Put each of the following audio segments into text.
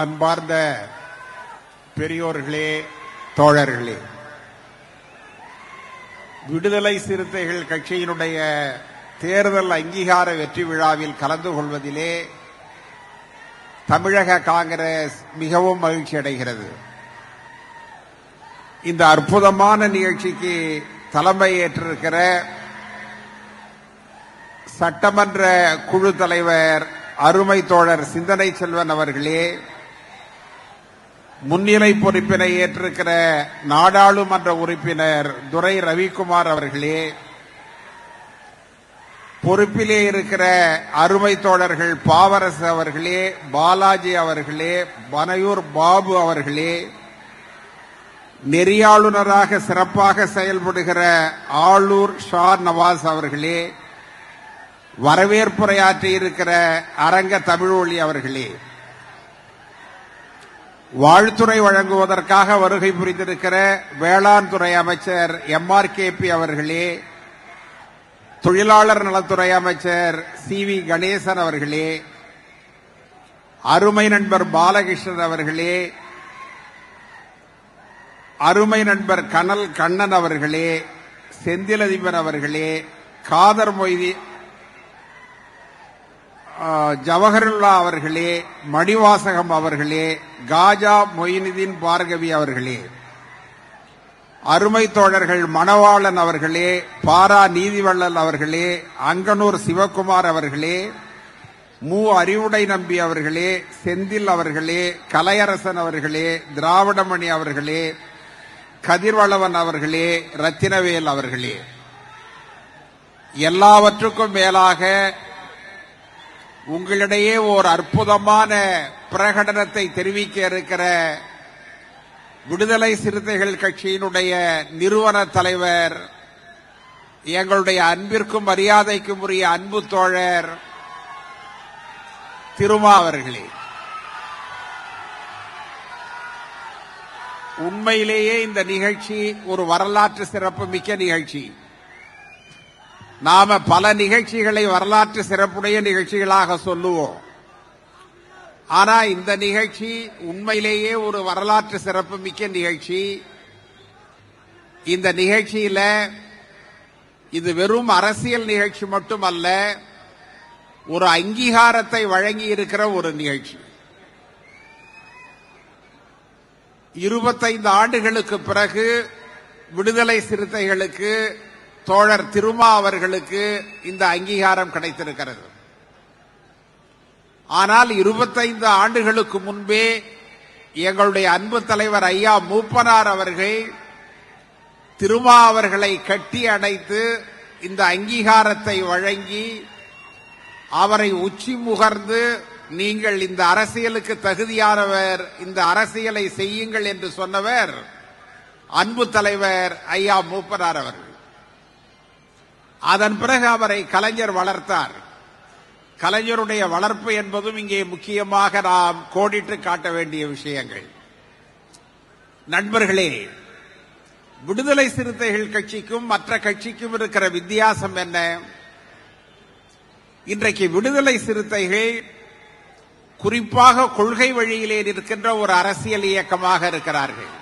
அன்பார்ந்த பெரியோர்களே தோழர்களே. விடுதலை சிறுத்தைகள் கட்சியினுடைய தேர்தல் அங்கீகார வெற்றி விழாவில் கலந்து கொள்வதிலே தமிழக காங்கிரஸ் மிகவும் மகிழ்ச்சி அடைகிறது. இந்த அற்புதமான நிகழ்ச்சிக்கு தலைமை ஏற்றிருக்கிற சட்டமன்ற குழு தலைவர் அருமை தோழர் சிந்தனை செல்வன் அவர்களே முன்னிலை பொறுப்பினை ஏற்றிருக்கிற நாடாளுமன்ற உறுப்பினர் துரை ரவிக்குமார் அவர்களே பொறுப்பிலே இருக்கிற அருமை தோழர்கள் பாவரசு அவர்களே பாலாஜி அவர்களே பனையூர் பாபு அவர்களே நெறியாளுநராக சிறப்பாக செயல்படுகிற ஆளூர் ஷா நவாஸ் அவர்களே வரவேற்புரையாற்றி இருக்கிற அரங்க தமிழொலி அவர்களே வாழ்த்துறை வழங்குவதற்காக வருகை புரிந்திருக்கிற வேளாண் துறை அமைச்சர் எம் ஆர் கே பி அவர்களே தொழிலாளர் நலத்துறை அமைச்சர் சி வி கணேசன் அவர்களே அருமை நண்பர் பாலகிருஷ்ணன் அவர்களே அருமை நண்பர் கனல் கண்ணன் அவர்களே செந்திலதிபர் அவர்களே காதர் மொய்தி ஜவஹருல்லா அவர்களே மணிவாசகம் அவர்களே காஜா மொயினுதீன் பார்கவி அவர்களே அருமை தோழர்கள் மணவாளன் அவர்களே பாரா நீதிவள்ளல் அவர்களே அங்கனூர் சிவகுமார் அவர்களே மு. அறிவுடை நம்பி அவர்களே செந்தில் அவர்களே கலையரசன் அவர்களே திராவிடமணி அவர்களே கதிர்வளவன் அவர்களே ரத்தினவேல் அவர்களே. எல்லாவற்றுக்கும் மேலாக உங்களிடையே ஓர் அற்புதமான பிரகடனத்தை தெரிவிக்க இருக்கிற விடுதலை சிறுத்தைகள் கட்சியினுடைய நிறுவன தலைவர் எங்களுடைய அன்பிற்கும் மரியாதைக்கும் உரிய அன்பு தோழர் திருமா அவர்களே. உண்மையிலேயே இந்த நிகழ்ச்சி ஒரு வரலாற்று சிறப்பு மிக்க நிகழ்ச்சி. நாம பல நிகழ்ச்சிகளை வரலாற்று சிறப்புடைய நிகழ்ச்சிகளாக சொல்லுவோம். ஆனா இந்த நிகழ்ச்சி உண்மையிலேயே ஒரு வரலாற்று சிறப்பு மிக்க நிகழ்ச்சி. இந்த நிகழ்ச்சியில இது வெறும் அரசியல் நிகழ்ச்சி மட்டுமல்ல ஒரு அங்கீகாரத்தை வழங்கி இருக்கிற ஒரு நிகழ்ச்சி. இருபத்தைந்து ஆண்டுகளுக்கு பிறகு விடுதலை சிறுத்தைகளுக்கு தோழர் திருமா அவர்களுக்கு இந்த அங்கீகாரம் கிடைத்திருக்கிறது. ஆனால் இருபத்தைந்து ஆண்டுகளுக்கு முன்பே எங்களுடைய அன்பு தலைவர் ஐயா மூப்பனார் அவர்கள் திருமா அவர்களை கட்டி அடைத்து இந்த அங்கீகாரத்தை வழங்கி அவரை உச்சி முகர்ந்து நீங்கள் இந்த அரசியலுக்கு தகுதியானவர் இந்த அரசியலை செய்யுங்கள் என்று சொன்னவர் அன்பு தலைவர் ஐயா மூப்பனார் அவர்கள். அதன் பிறகு அவரை கலைஞர் வளர்த்தார். கலைஞருடைய வளர்ப்பு என்பதும் இங்கே முக்கியமாக நாம் கோடிட்டு காட்ட வேண்டிய விஷயங்கள். நண்பர்களே விடுதலை சிறுத்தைகள் கட்சிக்கும் மற்ற கட்சிக்கும் இருக்கிற வித்தியாசம் என்ன? இன்றைக்கு விடுதலை சிறுத்தைகள் குறிப்பாக கொள்கை வழியிலே நிற்கின்ற ஒரு அரசியல் இயக்கமாக இருக்கிறார்கள்.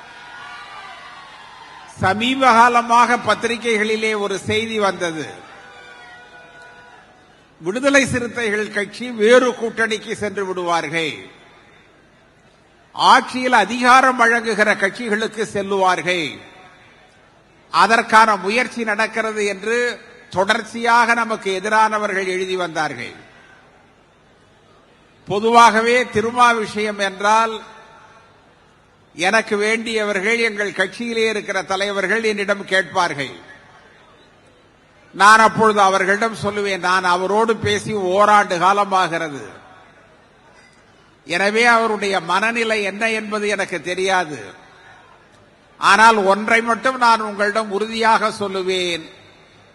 சமீப காலமாக பத்திரிகைகளிலே ஒரு செய்தி வந்தது. விடுதலை சிறுத்தைகள் கட்சி வேறு கூட்டணிக்கு சென்று விடுவார்கள். ஆட்சியில் அதிகாரம் வழங்குகிற கட்சிகளுக்கு செல்லுவார்கள். அதற்கான முயற்சி நடக்கிறது என்று தொடர்ச்சியாக நமக்கு எதிரானவர்கள் எழுதி வந்தார்கள். பொதுவாகவே திருமா விஷயம் என்றால் எனக்கு வேண்டியவர்கள் எங்கள் கட்சியிலே இருக்கிற தலைவர்கள் என்னிடம் கேட்பார்கள். நான் அப்பொழுது அவர்களிடம் சொல்லுவேன் நான் அவரோடு பேசி ஓராண்டு காலமாகிறது. எனவே அவருடைய மனநிலை என்ன என்பது எனக்கு தெரியாது. ஆனால் ஒன்றை மட்டும் நான் உங்களிடம் உறுதியாக சொல்லுவேன்.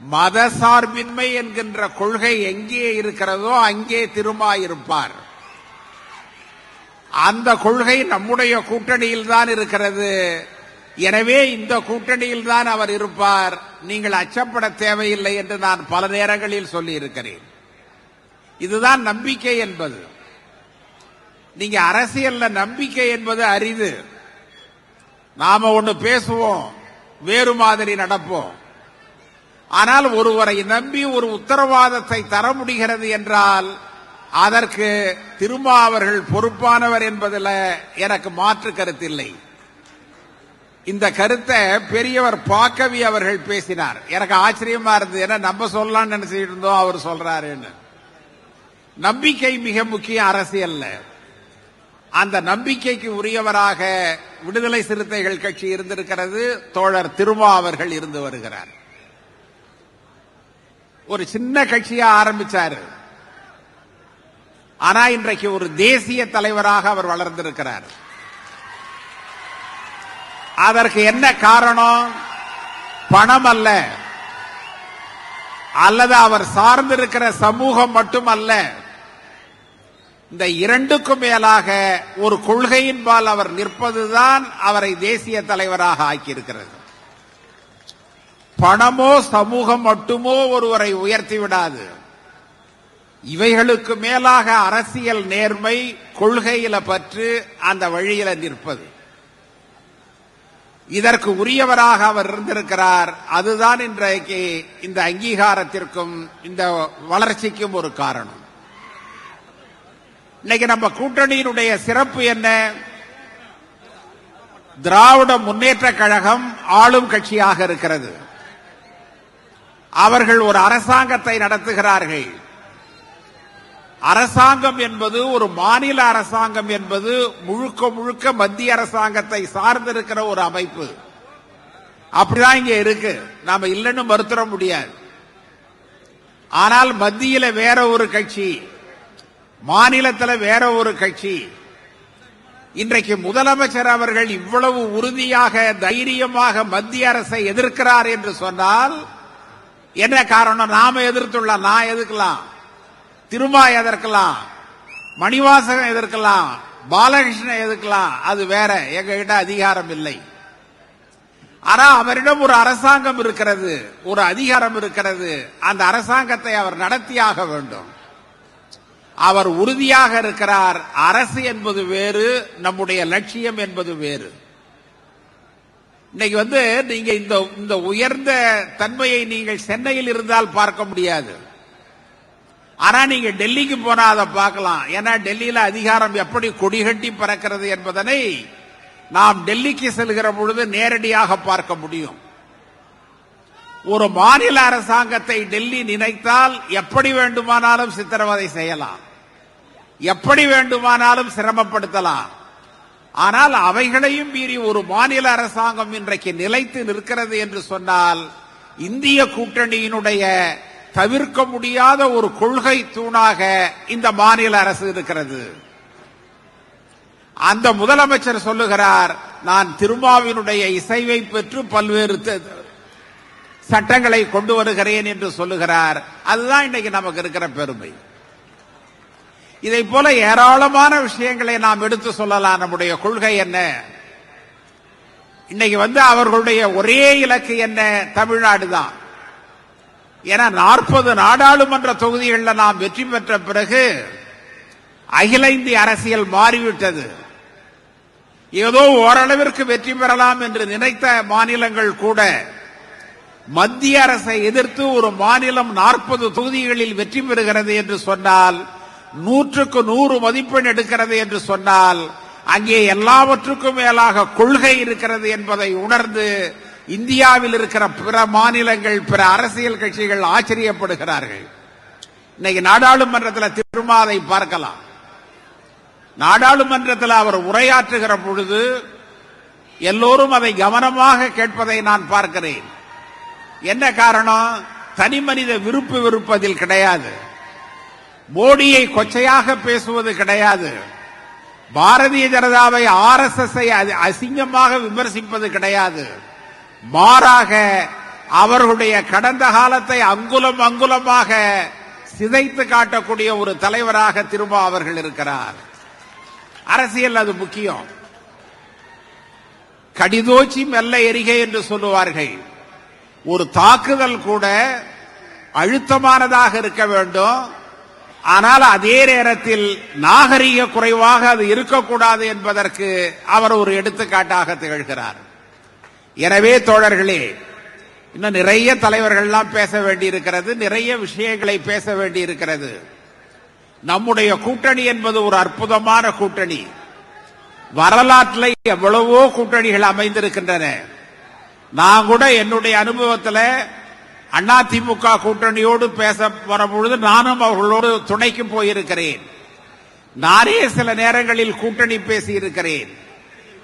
மத சார்பின்மை என்கின்ற கொள்கை எங்கே இருக்கிறதோ அங்கே திருமாயிருப்பார். அந்த கொள்கை நம்முடைய கூட்டணியில் தான் இருக்கிறது. எனவே இந்த கூட்டணியில் தான் அவர் இருப்பார். நீங்கள் அச்சப்பட தேவையில்லை என்று நான் பல நேரங்களில் சொல்லியிருக்கிறேன். இதுதான் நம்பிக்கை என்பது. நீங்க அரசியல்ல நம்பிக்கை என்பது அரிது. நாம ஒன்று பேசுவோம் வேறு மாதிரி நடப்போம். ஆனால் ஒருவரை நம்பி ஒரு உத்தரவாதத்தை தர முடிகிறது என்றால் அதற்கு திருமா அவர்கள் பொறுப்பானவர் என்பதில் எனக்கு மாற்று கருத்தில்லை. இந்த கருத்தை பெரியவர் பாக்கவி அவர்கள் பேசினார். எனக்கு ஆச்சரியமா இருந்தது. ஏன்னா நம்ம சொல்லலாம்னு நினைச்சிட்டு இருந்தோம் அவர் சொல்றாருன்னு. நம்பிக்கை மிக முக்கிய அரசியல்ல. அந்த நம்பிக்கைக்கு உரியவராக விடுதலை சிறுத்தைகள் கட்சி இருந்திருக்கிறது. தோழர் திருமா அவர்கள் இருந்து வருகிறார். ஒரு சின்ன கட்சியா ஆரம்பிச்சாரு. ஆனா இன்றைக்கு ஒரு தேசிய தலைவராக அவர் வளர்ந்திருக்கிறார். அதற்கு என்ன காரணம்? பணம் அல்ல. அல்லது அவர் சார்ந்திருக்கிற சமூகம் மட்டுமல்ல. இந்த இரண்டுக்கும் மேலாக ஒரு கொள்கையின்பால் அவர் நிற்பதுதான் அவரை தேசிய தலைவராக ஆக்கியிருக்கிறது. பணமோ சமூகம் மட்டுமோ ஒருவரை உயர்த்தி விடாது. இவைகளுக்கு மேலாக அரசியல் நேர்மை கொள்கையில பற்று அந்த வழியில நிற்பது. இதற்கு உரியவராக அவர் இருந்திருக்கிறார். அதுதான் இன்றைக்கு இந்த அங்கீகாரத்திற்கும் இந்த வளர்ச்சிக்கும் ஒரு காரணம். இன்னைக்கு நம்ம கூட்டணியினுடைய சிறப்பு என்ன? திராவிட முன்னேற்ற கழகம் ஆளும் கட்சியாக இருக்கிறது. அவர்கள் ஒரு அரசாங்கத்தை நடத்துகிறார்கள். அரசாங்கம் என்பது ஒரு மாநில அரசாங்கம் என்பது முழுக்க முழுக்க மத்திய அரசாங்கத்தை சார்ந்திருக்கிற ஒரு அமைப்பு. அப்படிதான் இங்க இருக்கு. நாம இல்லைன்னு மறுத்துற முடியாது. ஆனால் மத்தியில வேற ஒரு கட்சி மாநிலத்தில் வேற ஒரு கட்சி இன்றைக்கு முதலமைச்சர் அவர்கள் இவ்வளவு உறுதியாக தைரியமாக மத்திய அரசை எதிர்க்கிறார் என்று சொன்னால் என்ன காரணம்? நாம எதிர்த்துள்ள நான் எதிர்க்கலாம் திருமா எதற்கலாம் மணிவாசகம் எதிர்க்கலாம் பாலகிருஷ்ணன் எதிர்க்கலாம் அது வேற. எங்ககிட்ட அதிகாரம் இல்லை. ஆனா அவரிடம் ஒரு அரசாங்கம் இருக்கிறது. ஒரு அதிகாரம் இருக்கிறது. அந்த அரசாங்கத்தை அவர் நடத்தியாக வேண்டும். அவர் உறுதியாக இருக்கிறார். அரசு என்பது வேறு நம்முடைய லட்சியம் என்பது வேறு. இன்னைக்கு வந்து நீங்க இந்த இந்த உயர்ந்த தன்மையை நீங்கள் சென்னையில் இருந்தால் பார்க்க முடியாது. ஆனா நீங்க டெல்லிக்கு போனா அதை பார்க்கலாம். ஏன்னா டெல்லியில அதிகாரம் எப்படி கொடிகட்டி பறக்கிறது என்பதனை நாம் டெல்லிக்கு செல்கிற பொழுது நேரடியாக பார்க்க முடியும். ஒரு மாநில அரசாங்கத்தை டெல்லி நினைத்தால் எப்படி வேண்டுமானாலும் சித்திரவதை செய்யலாம். எப்படி வேண்டுமானாலும் சிரமப்படுத்தலாம். ஆனால் அவைகளையும் மீறி ஒரு மாநில அரசாங்கம் இன்றைக்கு நிலைத்து நிற்கிறது என்று சொன்னால் இந்திய கூட்டணியினுடைய தவிர்க்க முடியாத ஒரு கொள்கை தூணாக இந்த மாநில அரசு இருக்கிறது. அந்த முதலமைச்சர் சொல்லுகிறார் நான் திருமாவினுடைய இசைவை பெற்று பல்வேறு த- சட்டங்களை கொண்டு வருகிறேன் என்று சொல்லுகிறார். அதுதான் இன்னைக்கு நமக்கு இருக்கிற பெருமை. இதை போல ஏராளமான விஷயங்களை நாம் எடுத்து சொல்லலாம். நம்முடைய கொள்கை என்ன? இன்னைக்கு வந்து அவர்களுடைய ஒரே இலக்கு என்ன? தமிழ்நாடு தான். என நாற்பது நாடாளுமன்ற தொகுதிகளில் நாம் வெற்றி பெற்ற பிறகு அகில இந்திய அரசியல் மாறிவிட்டது. ஏதோ ஓரளவிற்கு வெற்றி பெறலாம் என்று நினைத்த மாநிலங்கள் கூட மத்திய அரசை எதிர்த்து ஒரு மாநிலம் நாற்பது தொகுதிகளில் வெற்றி பெறுகிறது என்று சொன்னால் நூற்றுக்கு நூறு மதிப்பெண் எடுக்கிறது என்று சொன்னால் அங்கே எல்லாவற்றுக்கும் மேலாக கொள்கை இருக்கிறது என்பதை உணர்ந்து இந்தியாவில் இருக்கிற பிற மாநிலங்கள் பிற அரசியல் கட்சிகள் ஆச்சரியப்படுகிறார்கள். இன்னைக்கு நாடாளுமன்றத்தில் திருமாதை பார்க்கலாம். நாடாளுமன்றத்தில் அவர் உரையாற்றுகிற பொழுது எல்லோரும் அதை கவனமாக கேட்பதை நான் பார்க்கிறேன். என்ன காரணம்? தனி மனித விருப்பு விருப்பதில் கிடையாது. மோடியை கொச்சையாக பேசுவது கிடையாது. பாரதிய ஜனதாவை ஆர் எஸ் எஸ் அசிங்கமாக விமர்சிப்பது கிடையாது. மாறாக அவர்களுடைய கடந்த காலத்தை அங்குலம் அங்குலமாக சிதைத்து காட்டக்கூடிய ஒரு தலைவராக திரும்ப அவர்கள் இருக்கிறார். அரசியல் அது முக்கியம். கடிதோச்சி மெல்ல எரிகை என்று சொல்லுவார்கள். ஒரு தாக்குதல் கூட அழுத்தமானதாக இருக்க வேண்டும். ஆனால் அதே நேரத்தில் நாகரிக குறைவாக அது இருக்கக்கூடாது என்பதற்கு அவர் ஒரு எடுத்துக்காட்டாக திகழ்கிறார். எனவே தோழர்களே இன்னும் நிறைய தலைவர்கள்லாம் பேச வேண்டியிருக்கிறது நிறைய விஷயங்களை பேச வேண்டியிருக்கிறது. நம்முடைய கூட்டணி என்பது ஒரு அற்புதமான கூட்டணி. வரலாற்றில் எவ்வளவோ கூட்டணிகள் அமைந்திருக்கின்றன. நான் கூட என்னுடைய அனுபவத்தில் அண்ணா திமுக கூட்டணியோடு பேச வரும்பொழுது நானும் அவர்களோடு துணைக்கு போயிருக்கிறேன். நானே சில நேரங்களில் கூட்டணி பேசியிருக்கிறேன்.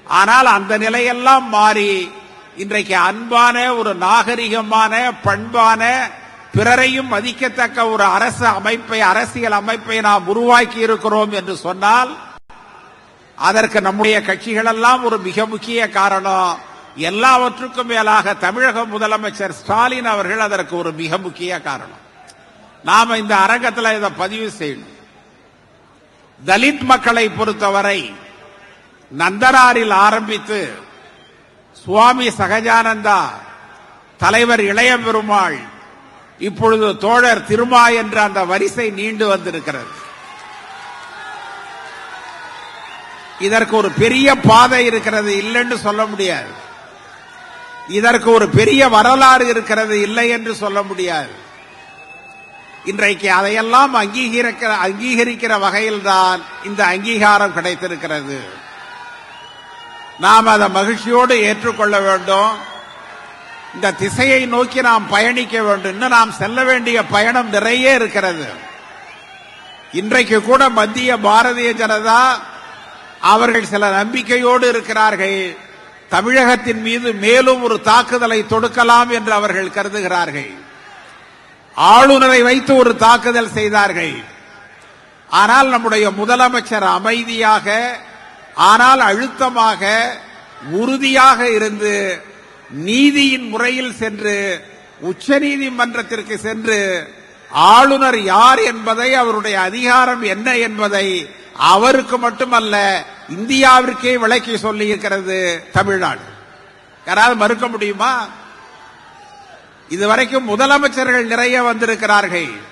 ஆனால் அந்த நிலையெல்லாம் மாறி இன்றைக்கு அன்பான ஒரு நாகரிகமான பண்பான பிறரையும் மதிக்கத்தக்க ஒரு அரசு அமைப்பை அரசியல் அமைப்பை நாம் உருவாக்கி இருக்கிறோம் என்று சொன்னால் அதற்கு நம்முடைய கட்சிகளெல்லாம் ஒரு மிக முக்கிய காரணம். எல்லாவற்றுக்கும் மேலாக தமிழக முதலமைச்சர் ஸ்டாலின் அவர்கள் அதற்கு ஒரு மிக முக்கிய காரணம். நாம இந்த அரங்கத்தில் இதை பதிவு செய்யணும். தலித் மக்களை பொறுத்தவரை நந்தனாரில் ஆரம்பித்து சுவாமி சகஜானந்தா தலைவர் இளைய பெருமாள் இப்பொழுது தோழர் திருமா என்ற அந்த வரிசை நீண்டு வந்திருக்கிறது. இதற்கு ஒரு பெரிய பாதை இருக்கிறது இல்லைன்னு சொல்ல முடியாது. இதற்கு ஒரு பெரிய வரலாறு இருக்கிறது இல்லை என்று சொல்ல முடியாது. இன்றைக்கு அதையெல்லாம் அங்கீகரிக்கிற அங்கீகரிக்கிற வகையில்தான் இந்த அங்கீகாரம் கிடைத்திருக்கிறது. நாம் அதை மகிழ்ச்சியோடு ஏற்றுக்கொள்ள வேண்டும். இந்த திசையை நோக்கி நாம் பயணிக்க வேண்டும். இன்னும் நாம் செல்ல வேண்டிய பயணம் நிறைய இருக்கிறது. இன்றைக்கு கூட மத்திய பாரதிய ஜனதா அவர்கள் சில நம்பிக்கையோடு இருக்கிறார்கள். தமிழகத்தின் மீது மேலும் ஒரு தாக்குதலை தொடுக்கலாம் என்று அவர்கள் கருதுகிறார்கள். ஆளுநரை வைத்து ஒரு தாக்குதல் செய்தார்கள். ஆனால் நம்முடைய முதலமைச்சர் அமைதியாக ஆனால் அழுத்தமாக உறுதியாக இருந்து நீதியின் முறையில் சென்று உச்ச நீதிமன்றத்திற்கு சென்று ஆளுநர் யார் என்பதை அவருடைய அதிகாரம் என்ன என்பதை அவருக்கு மட்டுமல்ல இந்தியாவிற்கே விளக்கி சொல்லி இருக்கிறது தமிழ்நாடு. யாராவது மறுக்க முடியுமா? இதுவரைக்கும் முதலமைச்சர்கள் நிறைய வந்திருக்கிறார்கள்.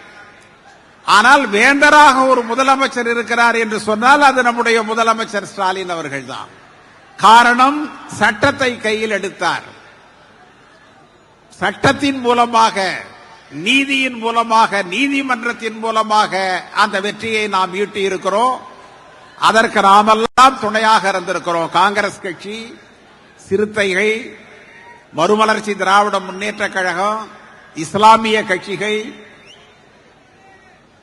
ஆனால் வேந்தராக ஒரு முதலமைச்சர் இருக்கிறார் என்று சொன்னால் அது நம்முடைய முதலமைச்சர் ஸ்டாலின் அவர்கள் தான் காரணம் சட்டத்தை கையில் எடுத்தார். சட்டத்தின் மூலமாக நீதியின் மூலமாக நீதிமன்றத்தின் மூலமாக அந்த வெற்றியை நாம் ஈட்டி இருக்கிறோம் அதற்கு நாமெல்லாம் துணையாக இருந்திருக்கிறோம். காங்கிரஸ் கட்சி சிறுத்தைகள் மறுமலர்ச்சி திராவிட முன்னேற்ற கழகம் இஸ்லாமிய கட்சிகள்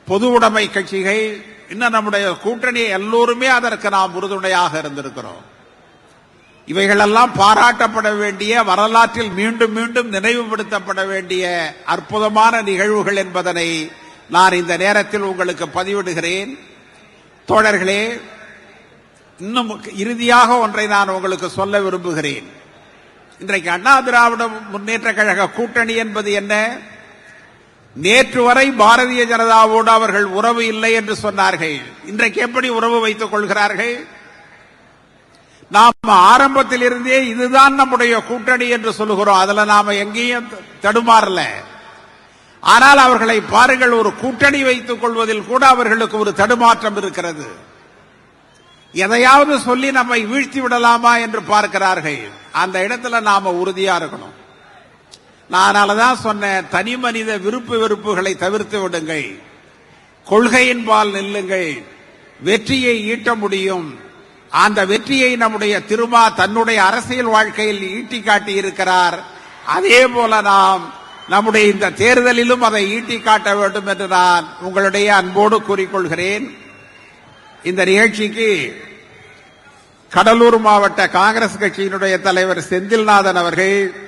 பொது உடைமை கட்சிகள் இன்னும் நம்முடைய கூட்டணி எல்லோருமே அதற்கு நாம் உறுதுணையாக இருந்திருக்கிறோம். இவைகளெல்லாம் பாராட்டப்பட வேண்டிய வரலாற்றில் மீண்டும் மீண்டும் நினைவுபடுத்தப்பட வேண்டிய அற்புதமான நிகழ்வுகள் என்பதனை நான் இந்த நேரத்தில் உங்களுக்கு பதிவிடுகிறேன். தோழர்களே இன்னும் இறுதியாக ஒன்றை நான் உங்களுக்கு சொல்ல விரும்புகிறேன். இன்றைக்கு அண்ணா திராவிட முன்னேற்ற கழக கூட்டணி என்பது என்ன? நேற்று வரை பாரதிய ஜனதாவோடு அவர்கள் உறவு இல்லை என்று சொன்னார்கள். இன்றைக்கு எப்படி உறவு வைத்துக் கொள்கிறார்கள்? நாம் ஆரம்பத்தில் இருந்தே இதுதான் நம்முடைய கூட்டணி என்று சொல்லுகிறோம். அதுல நாம எங்கேயும் தடுமாறல. ஆனால் அவர்களை பாருங்கள் ஒரு கூட்டணி வைத்துக் கொள்வதில் கூட அவர்களுக்கு ஒரு தடுமாற்றம் இருக்கிறது. எதையாவது சொல்லி நம்மை வீழ்த்தி விடலாமா என்று பார்க்கிறார்கள். அந்த இடத்துல நாம உறுதியா இருக்கணும். நான் அதனாலதான் சொன்னேன் தனி மனித விருப்பு வெறுப்புகளை தவிர்த்து விடுங்கள். கொள்கையின் பால் நில்லுங்கள். வெற்றியை ஈட்ட முடியும். அந்த வெற்றியை நம்முடைய திருமா தன்னுடைய அரசியல் வாழ்க்கையில் ஈட்டி காட்டி இருக்கிறார். அதே போல நாம் நம்முடைய இந்த தேர்தலிலும் அதை ஈட்டி காட்ட வேண்டும் என்று நான் உங்களுடைய அன்போடு கூறிக்கொள்கிறேன். இந்த நிகழ்ச்சிக்கு கடலூர் மாவட்ட காங்கிரஸ் கட்சியினுடைய தலைவர் செந்தில்நாதன் அவர்கள்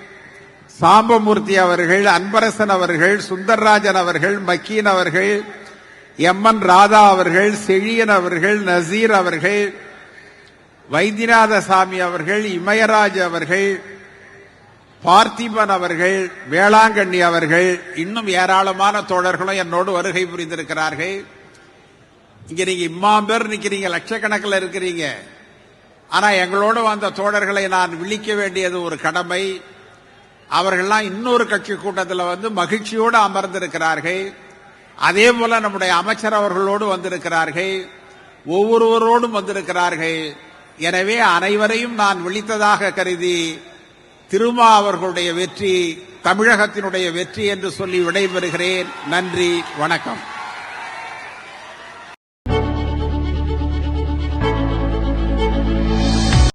சாம்பமூர்த்தி அவர்கள் அன்பரசன் அவர்கள் சுந்தர்ராஜன் அவர்கள் மக்கீன் அவர்கள் எம் என் ராதா அவர்கள் செழியன் அவர்கள் நசீர் அவர்கள் வைத்தியநாத சாமி அவர்கள் இமயராஜ் அவர்கள் பார்த்திபன் அவர்கள் வேளாங்கண்ணி அவர்கள் இன்னும் ஏராளமான தோழர்களும் என்னோடு வருகை புரிந்திருக்கிறார்கள். இங்க நீங்க இம்மாம் பேர் நிக்கிறீங்க லட்சக்கணக்கில் இருக்கிறீங்க. ஆனா எங்களோட வந்த தோழர்களை நான் விழிக்க வேண்டியது ஒரு கடமை. அவர்கள்லாம் இன்னொரு கட்சி கூட்டத்தில் வந்து மகிழ்ச்சியோடு அமர்ந்திருக்கிறார்கள். அதே போல நம்முடைய அமைச்சர் அவர்களோடு வந்திருக்கிறார்கள். ஒவ்வொருவரோடும் வந்திருக்கிறார்கள். எனவே அனைவரையும் நான் விழித்ததாக கருதி திருமா அவர்களுடைய வெற்றி தமிழகத்தினுடைய வெற்றி என்று சொல்லி விடைபெறுகிறேன். நன்றி வணக்கம்.